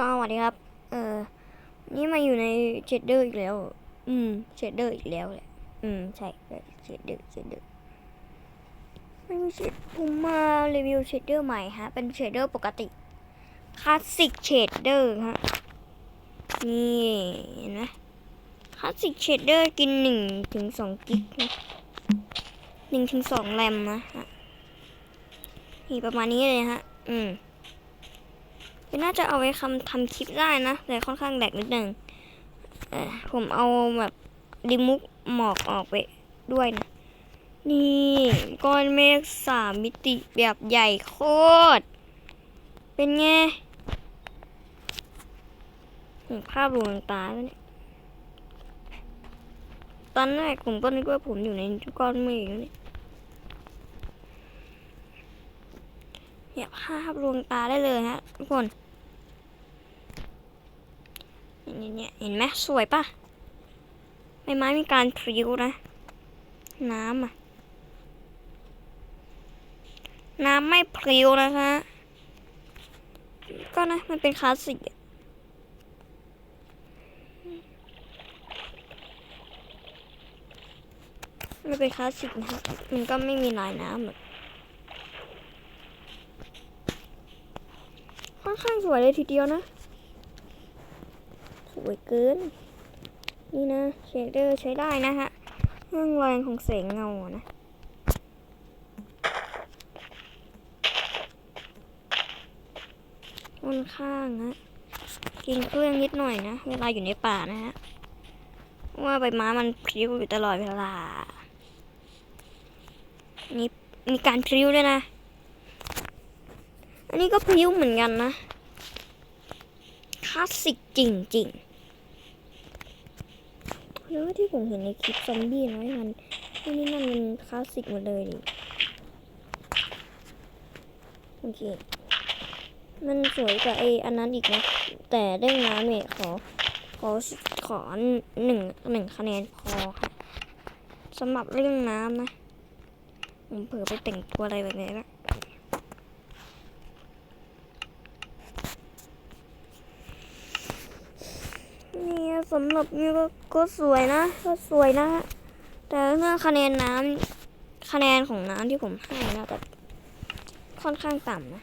สวัสดีครับ เออ นี่มาอยู่ในเชดเดอร์อีกแล้ว อืม เชดเดอร์อีกแล้วแหละ อืม ใช่เชดเดอร์ เชดเดอร์ ไม่มีเชดผมมารีวิวเชดเดอร์ใหม่ฮะ เป็นเชดเดอร์ปกติ คลาสสิกเชดเดอร์ฮะ นี่เห็นไหมคลาสสิกเชดเดอร์กินหนึ่งถึงสองกิกนะหนึ่งถึงสองแรมนะฮะ นี่ประมาณนี้เลยฮะ อืม ก็น่าจะเอาไว้คำทำคลิปได้นะ แต่ค่อนข้างแดกนิดนึงเอ่อผมเอาแบบดิมุกหมอกออกไปด้วยนะ นี่ก้อนเมฆสามมิติแบบใหญ่โคตร เป็นไงภาพลวงตาเนี่ยตอนแรกผมก็นึกว่าผมอยู่ในก้อนเมฆนี่ เียภาพลวงตาได้เลยฮะทุกคนเนี่ยเนี่ยเห็นไหมสวยปะใบไม้มีการพริ้วนะ น้ำอะ น้ำไม่พริ้วนะคะ ก็นะ มันเป็นคลาสสิกมันเป็นคลาสสิกนะครับ มันก็ไม่มีลายน้ำแบบ ค่อนข้างสวยเลยทีเดียวนะ สวยเกิน นี่นะเชดเดอร์ใช้ได้นะฮะเรื่องแรงของแสงเงานะค่อนข้างฮะกินเครื่องนิดหน่อยนะ เวลาอยู่ในป่านะฮะเพราะว่าใบไม้มันพลิ้วอยู่ตลอดเวลา นี่มีการพลิ้วด้วยนะ นี้ก็พิ้วเหมือนกันนะ คลาสสิกจริงๆแล้วที่ผมเห็นในคลิปซอมบี้น้อยมันที่นี่นั่นมันคลาสสิกหมดเลยดิโอเค มันสวยกว่าไออันนั้นอีกนะ แต่เรื่องน้ำเนี่ยขอ ขอขอหนึ่งหนึ่งคะแนนพอค่ะสำหรับเรื่องน้ำนะ ผมเผลอไปแต่งตัวอะไรแบบนี้ละ นี่สำหรับนี่ก็ก็สวยนะ ก็สวยนะฮะแต่เรื่องคะแนนน้ำคะแนนของน้ำที่ผมให้นะแต่ค่อนข้างต่ำนะ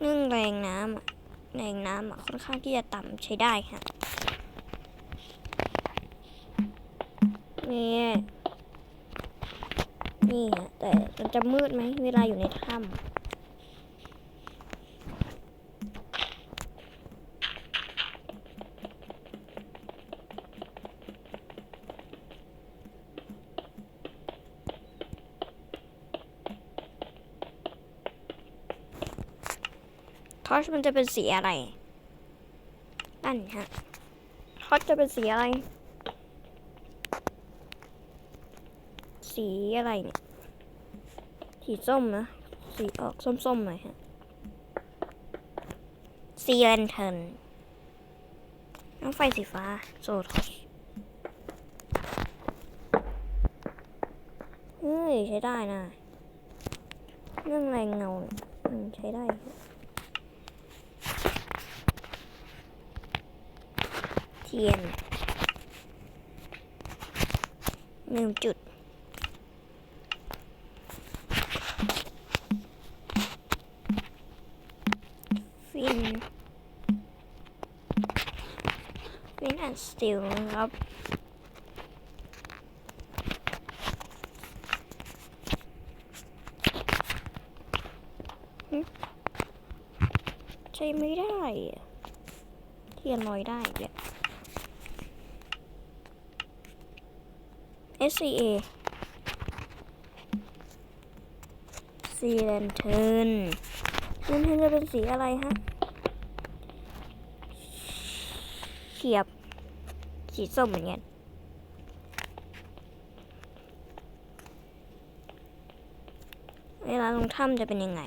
เรื่องแรงน้ำอะแรงน้ำอะค่อนข้างที่จะต่ำใช้ได้ค่ะนี่นี่ฮะแต่มันจะมืดไหมเวลาอยู่ในถ้ำ ทอชมันจะเป็นสีอะไร นั่นฮะทอชจะเป็นสีอะไร สีอะไรเนี่ย สีส้มนะ สีออกส้มๆหน่อยฮะ สีแลนเทนน้องไฟสีฟ้า โซทอชเฮ้ย ใช้ได้นะ เรื่องแรงเงา ใช้ได้ ทียนหนึ่งจุด ฟิน ฟินแอนด์สติลครับใช้ไม่ได้ เทียนลอยได้อีกแล้ว SCA สีแลนเทิร์นแลนเทิร์นจะเป็นสีอะไรฮะ เขียบ สีส้มเหมือนกันเวลาลงถ้ำจะเป็นยังไง